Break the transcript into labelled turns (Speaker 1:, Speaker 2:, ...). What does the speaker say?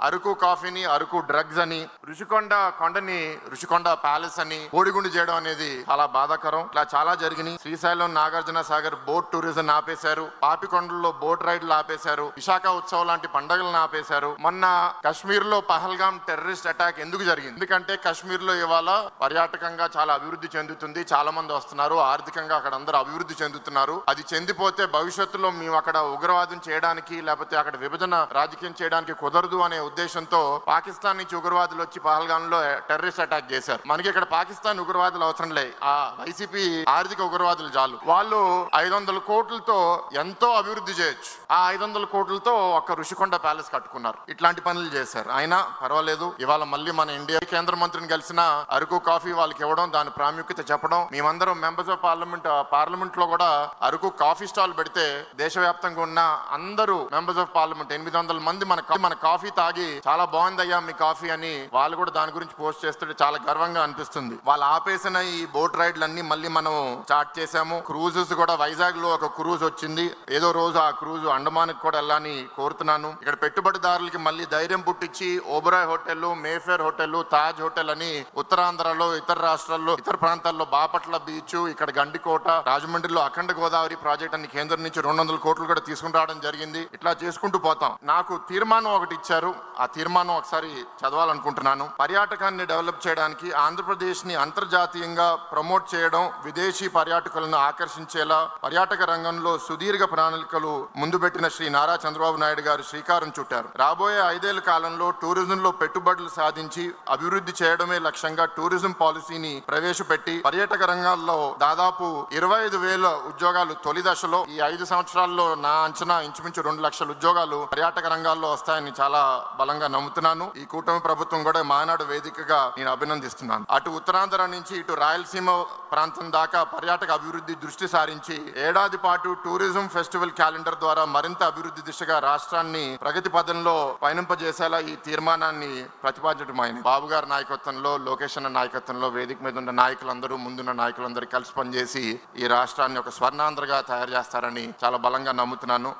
Speaker 1: అరకు కాఫీని అరకు డ్రగ్స్ అని రుషికొండ కొండని రుషికొండ ప్యాలెస్ అని కోడిగుండు చేయడం అనేది చాలా బాధాకరం. ఇట్లా చాలా జరిగినాయి. శ్రీశైలం నాగార్జున సాగర్ బోట్ టూరిజం ఆపేశారు. పాపికొండల్లో బోట్ రైడ్లు ఆపేశారు. విశాఖ ఉత్సవం లాంటి పండుగలను ఆపేశారు. మొన్న కశ్మీర్లో పహల్గామ్ టెర్రరిస్ట్ అటాక్ ఎందుకు జరిగింది? ఎందుకంటే కశ్మీర్లో ఇవాళ పర్యాటకంగా చాలా అభివృద్ధి చెందుతుంది. చాలా మంది వస్తున్నారు. ఆర్థికంగా అక్కడ అందరూ అభివృద్ధి చెందుతున్నారు. అది చెందిపోతే భవిష్యత్తులో మేము అక్కడ ఉగ్రవాదం చేయడానికి లేకపోతే అక్కడ విభజన రాజకీయం చేయడానికి కుదరదు అనే ఉద్దేశంతో పాకిస్తాన్ నుంచి ఉగ్రవాదులు వచ్చి పహల్గామ్లో టెర్రరిస్ట్ అటాక్ చేశారు. మనకి ఇక్కడ పాకిస్తాన్ ఉగ్రవాదులు అవసరం లే. ఆ వైసీపీ ఆర్థిక ఉగ్రవాదులు చాలు. వాళ్ళు ఐదు వందల కోట్లతో ఎంతో అభివృద్ధి చేయొచ్చు. ఆ ఐదు వందల కోట్లతో ఒక ఋషికొండ ప్యాలెస్ కట్టుకున్నారు. ఇట్లాంటి పనులు చేశారు. అయినా పర్వాలేదు. ఇవాళ మళ్ళీ మన ఇండియా కేంద్ర మంత్రిని కలిసిన అరకు కాఫీ వాళ్ళకి ఇవ్వడం దాని ప్రాముఖ్యత చెప్పడం మేమందరం మెంబర్స్ ఆఫ్ పార్లమెంట్ పార్లమెంట్లో కూడా అరకు కాఫీ స్టాల్ పెడితే దేశవ్యాప్తంగా ఉన్న అందరూ మెంబర్స్ ఆఫ్ పార్లమెంట్ ఎనిమిది వందల మంది మన మన కాఫీ తాగి చాలా బాగుందయ్యా మీ కాఫీ అని వాళ్ళు కూడా దాని గురించి పోస్ట్ చేస్తుంటే చాలా గర్వంగా అనిపిస్తుంది. వాళ్ళు ఆపేసిన ఈ బోట్ రైడ్లన్నీ మళ్ళీ మనం స్టార్ట్ చేశాము. క్రూజెస్ కూడా వైజాగ్లో ఒక క్రూజ్ వచ్చింది. ఏదో రోజు ఆ క్రూజ్ అండమాన్ కూడా వెళ్ళాలని కోరుతున్నాను. ఇక్కడ పెట్టుబడిదారులకి మళ్ళీ ధైర్యం పుట్టించి Oberoi hotel Mayfair hotel Taj hotel అని ఉత్తరాంధ్రలో ఇతర రాష్ట్రాల్లో ఇతర ప్రాంతాల్లో బాపట్ల బీచ్ ఇక్కడ గండికోట రాజమండ్రిలో అఖండ గోదావరి ప్రాజెక్ట్ అని కేంద్రం నుంచి రెండు వందల కోట్లు కూడా తీసుకుని రావడం జరిగింది. ఇట్లా చేసుకుంటూ పోతాం. నాకు తీర్మానం ఒకటి ఇచ్చారు. ఆ తీర్మానం ఒకసారి చదవాలనుకుంటున్నాను. పర్యాటకాన్ని డెవలప్ చేయడానికి ఆంధ్రప్రదేశ్ని అంతర్జాతీయంగా ప్రమోట్ చేయడం విదేశీ పర్యాటకులను ఆకర్షించేలా పర్యాటక రంగంలో సుదీర్ఘ ప్రణాళికలు ముందుబెట్టిన శ్రీ నారా చంద్రబాబు నాయుడు గారు శ్రీకారం చుట్టారు. రాబోయే ఐదేళ్ళ కాలంలో టూరిజంలో పెట్టుబడులు సాధించి అభివృద్ధి చేయడమే లక్ష్యంగా టూరిజం పాలసీని ప్రవేశపెట్టి పర్యాటక రంగాల్లో దాదాపు ఇరవై ఐదు వేల ఉద్యోగాలు తొలి దశలో ఈ ఐదు సంవత్సరాల్లో నా అంచనా ఇంచుమించు రెండు లక్షల ఉద్యోగాలు పర్యాటక రంగాల్లో వస్తాయని చాలా బలంగా నమ్ముతున్నాను. ఈ కూటమి ప్రభుత్వం కూడా మానాడు వేదికగా నేను అభినందిస్తున్నాను. అటు ఉత్తరాంధ్ర నుంచి ఇటు రాయలసీమ ప్రాంతం దాకా పర్యాటక అభివృద్ధి దృష్టి సారించి ఏడాది పాటు టూరిజం ఫెస్టివల్ క్యాలెండర్ ద్వారా మరింత అభివృద్ధి దిశగా రాష్ట్రాన్ని ప్రగతి పదంలో పయనింపజేసేలా ఈ తీర్మానాన్ని ప్రతిపాదించడమైంది. బాబు గారి నాయకత్వంలో లోకేష్ అన్న నాయకత్వంలో వేదిక మీద ఉన్న నాయకులందరూ ముందున్న నాయకులందరూ కలిసి పనిచేసి ఈ రాష్ట్రాన్ని ఒక స్వర్ణాంధ్రగా తయారు చేస్తారని చాలా బలంగా నమ్ముతున్నాను.